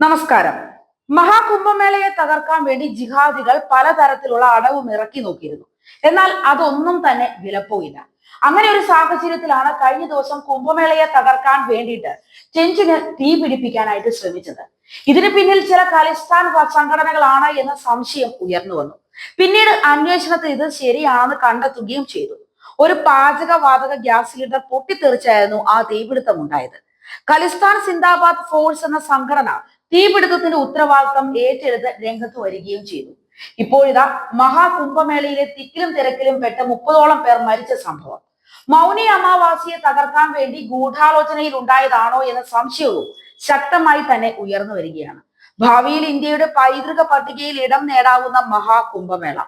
നമസ്കാരം. മഹാകുംഭമേളയെ തകർക്കാൻ വേണ്ടി ജിഹാദികൾ പലതരത്തിലുള്ള അടവും ഇറക്കി നോക്കിയിരുന്നു. എന്നാൽ അതൊന്നും തന്നെ വിലപ്പോയില്ല. അങ്ങനെ ഒരു സാഹചര്യത്തിലാണ് കഴിഞ്ഞ ദിവസം കുംഭമേളയെ തകർക്കാൻ വേണ്ടിയിട്ട് ചെഞ്ചിന് തീ പിടിപ്പിക്കാനായിട്ട് ശ്രമിച്ചത്. ഇതിന് പിന്നിൽ ചില ഖലിസ്ഥാൻ സംഘടനകളാണ് എന്ന സംശയം ഉയർന്നു വന്നു. പിന്നീട് അന്വേഷണത്തിൽ ഇത് ശരിയാണെന്ന് കണ്ടെത്തുകയും ചെയ്തു. ഒരു പാചകവാതക ഗ്യാസ് സിലിണ്ടർ പൊട്ടിത്തെറിച്ചായിരുന്നു ആ തീപിടുത്തം ഉണ്ടായത് ഖലിസ്ഥാൻ സിന്ദാബാദ് ഫോഴ്സ് എന്ന സംഘടന തീപിടുത്തത്തിന്റെ ഉത്തരവാദിത്തം ഏറ്റെടുത്ത് രംഗത്ത് വരികയും ചെയ്തു. ഇപ്പോഴിതാ മഹാകുംഭമേളയിലെ തിക്കിലും തിരക്കിലും പെട്ട മുപ്പതോളം പേർ മരിച്ച സംഭവം. മൗനി അമാവാസിയെ തകർക്കാൻ വേണ്ടി ഗൂഢാലോചനയിൽ ഉണ്ടായതാണോ എന്ന സംശയവും ശക്തമായി തന്നെ ഉയർന്നു വരികയാണ്. ഭാവിയിൽ ഇന്ത്യയുടെ പൈതൃക പട്ടികയിൽ ഇടം നേടാവുന്ന മഹാകുംഭമേള.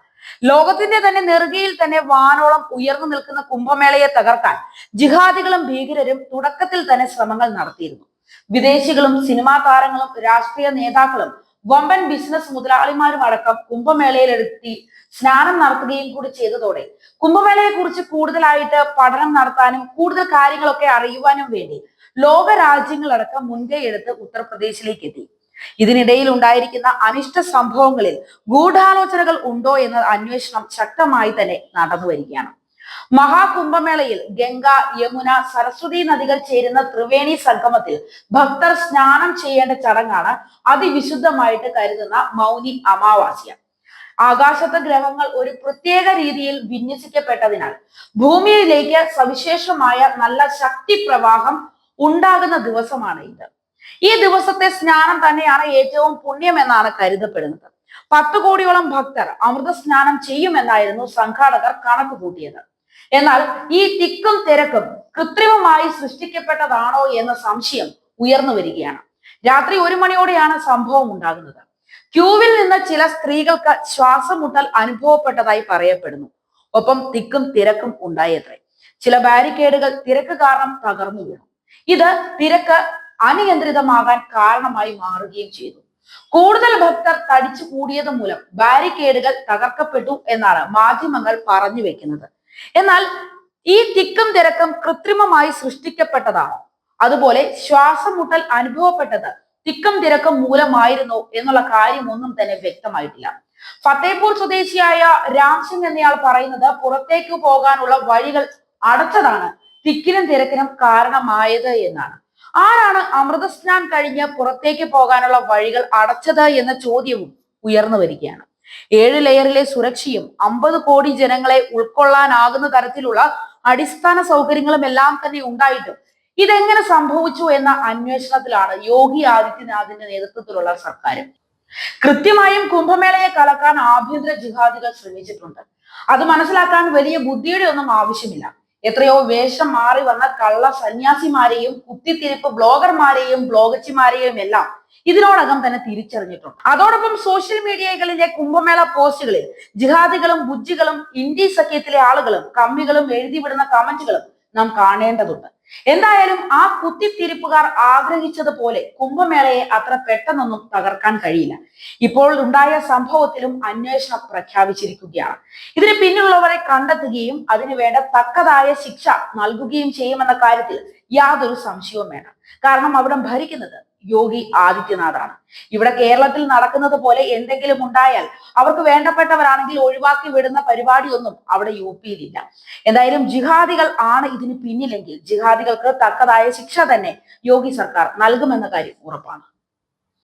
ലോകത്തിന്റെ തന്നെ നെറുകയിൽ തന്നെ വാനോളം ഉയർന്നു നിൽക്കുന്ന കുംഭമേളയെ തകർക്കാൻ ജിഹാദികളും ഭീകരരും തുടക്കത്തിൽ തന്നെ ശ്രമങ്ങൾ നടത്തിയിരുന്നു. വിദേശികളും സിനിമാ താരങ്ങളും രാഷ്ട്രീയ നേതാക്കളും വമ്പൻ ബിസിനസ് മുതലാളിമാരും അടക്കം കുംഭമേളയിലെത്തി സ്നാനം നടത്തുകയും കൂടി ചെയ്തതോടെ കുംഭമേളയെ കുറിച്ച് കൂടുതലായിട്ട് പഠനം നടത്താനും കൂടുതൽ കാര്യങ്ങളൊക്കെ അറിയുവാനും വേണ്ടി ലോക രാജ്യങ്ങളടക്കം മുൻകൈ എടുത്ത് ഉത്തർപ്രദേശിലേക്ക് എത്തി ഇതിനിടയിൽ ഉണ്ടായിരിക്കുന്ന അനിഷ്ട സംഭവങ്ങളിൽ ഗൂഢാലോചനകൾ ഉണ്ടോ എന്ന അന്വേഷണം ശക്തമായി തന്നെ നടന്നു വരികയാണ്. മഹാകുംഭമേളയിൽ ഗംഗ യമുന സരസ്വതി നദികൾ ചേരുന്ന ത്രിവേണി സംഗമത്തിൽ ഭക്തർ സ്നാനം ചെയ്യേണ്ട ചടങ്ങാണ് അതിവിശുദ്ധമായിട്ട് കരുതുന്ന മൗനി അമാവാസ്യ. ആകാശത്തെ ഗ്രഹങ്ങൾ ഒരു പ്രത്യേക രീതിയിൽ വിന്യസിക്കപ്പെട്ടതിനാൽ ഭൂമിയിലേക്ക് സവിശേഷമായ നല്ല ശക്തി പ്രവാഹം ഉണ്ടാകുന്ന ദിവസമാണ് ഇത്. ഈ ദിവസത്തെ സ്നാനം തന്നെയാണ് ഏറ്റവും പുണ്യം എന്നാണ് കരുതപ്പെടുന്നത്. പത്ത് കോടിയോളം ഭക്തർ അമൃത സ്നാനം ചെയ്യുമെന്നായിരുന്നു സംഘാടകർ കണക്ക് കൂട്ടിയത്. എന്നാൽ ഈ തിക്കും തിരക്കും കൃത്രിമമായി സൃഷ്ടിക്കപ്പെട്ടതാണോ എന്ന സംശയം ഉയർന്നു വരികയാണ്. രാത്രി ഒരു മണിയോടെയാണ് സംഭവം ഉണ്ടാകുന്നത്. ക്യൂവിൽ നിന്ന് ചില സ്ത്രീകൾക്ക് ശ്വാസം മുട്ടൽ അനുഭവപ്പെട്ടതായി പറയപ്പെടുന്നു. ഒപ്പം തിക്കും തിരക്കും ഉണ്ടായത്രേ. ചില ബാരിക്കേഡുകൾ തിരക്ക് കാരണം തകർന്നു വീണു. ഇത് തിരക്ക് അനിയന്ത്രിതമാകാൻ കാരണമായി മാറുകയും ചെയ്തു. കൂടുതൽ ഭക്തർ തടിച്ചു കൂടിയത് മൂലം ബാരിക്കേഡുകൾ തകർക്കപ്പെട്ടു എന്നാണ് മാധ്യമങ്ങൾ പറഞ്ഞു വെക്കുന്നത്. എന്നാൽ ഈ തിക്കും തിരക്കും കൃത്രിമമായി സൃഷ്ടിക്കപ്പെട്ടതാണ്. അതുപോലെ ശ്വാസം മുട്ടൽ അനുഭവപ്പെട്ടത് തിക്കും തിരക്കും മൂലമായിരുന്നോ എന്നുള്ള കാര്യം ഒന്നും തന്നെ വ്യക്തമായിട്ടില്ല. ഫത്തേപൂർ സ്വദേശിയായ രാം സിംഗ് എന്നയാൾ പറയുന്നത് പുറത്തേക്ക് പോകാനുള്ള വഴികൾ അടച്ചതാണ്. തിക്കിനും തിരക്കിനും കാരണമായത് എന്നാണ്. ആരാണ് അമൃതസ്നാൻ കഴിഞ്ഞ് പുറത്തേക്ക് പോകാനുള്ള വഴികൾ അടച്ചത് എന്ന ചോദ്യവും ഉയർന്നു വരികയാണ്. ഏഴ് ലെയറിലെ സുരക്ഷയും അമ്പത് കോടി ജനങ്ങളെ ഉൾക്കൊള്ളാനാകുന്ന തരത്തിലുള്ള അടിസ്ഥാന സൗകര്യങ്ങളും എല്ലാം തന്നെ ഉണ്ടായിട്ടും ഇതെങ്ങനെ സംഭവിച്ചു എന്ന അന്വേഷണത്തിലാണ് യോഗി ആദിത്യനാഥിന്റെ നേതൃത്വത്തിലുള്ള സർക്കാർ കൃത്യമായും കുംഭമേളയെ കലക്കാൻ ആഭ്യന്തര ജിഹാദികൾ ശ്രമിച്ചിട്ടുണ്ട്. അത് മനസ്സിലാക്കാൻ വലിയ ബുദ്ധിയുടെ ഒന്നും ആവശ്യമില്ല. എത്രയോ വേഷം മാറി വന്ന കള്ള സന്യാസിമാരെയും കുത്തിത്തിരിപ്പ് ബ്ലോഗർമാരെയും ബ്ലോഗച്ചിമാരെയും എല്ലാം ഇതിനോടകം തന്നെ തിരിച്ചറിഞ്ഞിട്ടുണ്ട്. അതോടൊപ്പം സോഷ്യൽ മീഡിയകളിലെ കുംഭമേള പോസ്റ്റുകളിൽ ജിഹാദികളും ബുജ്ജികളും ഇന്ത്യ സഖ്യത്തിലെ ആളുകളും കമ്മികളും എഴുതിവിടുന്ന കമന്റുകളും നാം കാണേണ്ടതുണ്ട്. എന്തായാലും ആ കുത്തിത്തിരിപ്പുകാർ ആഗ്രഹിച്ചതുപോലെ കുംഭമേളയെ അത്ര പെട്ടെന്നൊന്നും തകർക്കാൻ കഴിയില്ല. ഇപ്പോൾ ഉണ്ടായ സംഭവത്തിലും അന്വേഷണം പ്രഖ്യാപിച്ചിരിക്കുകയാണ്. ഇതിന് പിന്നിലുള്ളവരെ കണ്ടെത്തുകയും അതിനു വേണ്ട തക്കതായ ശിക്ഷ നൽകുകയും ചെയ്യുമെന്ന കാര്യത്തിൽ യാതൊരു സംശയവും വേണം കാരണം അവിടെ ഭരിക്കുന്നത് യോഗി ആദിത്യനാഥാണ്. ഇവിടെ കേരളത്തിൽ നടക്കുന്നത് പോലെ എന്തെങ്കിലും ഉണ്ടായാൽ അവർക്ക് വേണ്ടപ്പെട്ടവരാണെങ്കിൽ ഒഴിവാക്കി വിടുന്ന പരിപാടിയൊന്നും അവിടെ യു പിയിലില്ല. എന്തായാലും ജിഹാദികൾ ആണ് ഇതിന് പിന്നിലെങ്കിൽ ജിഹാദികൾക്ക് തക്കതായ ശിക്ഷ തന്നെ യോഗി സർക്കാർ നൽകുമെന്ന കാര്യം ഉറപ്പാണ്.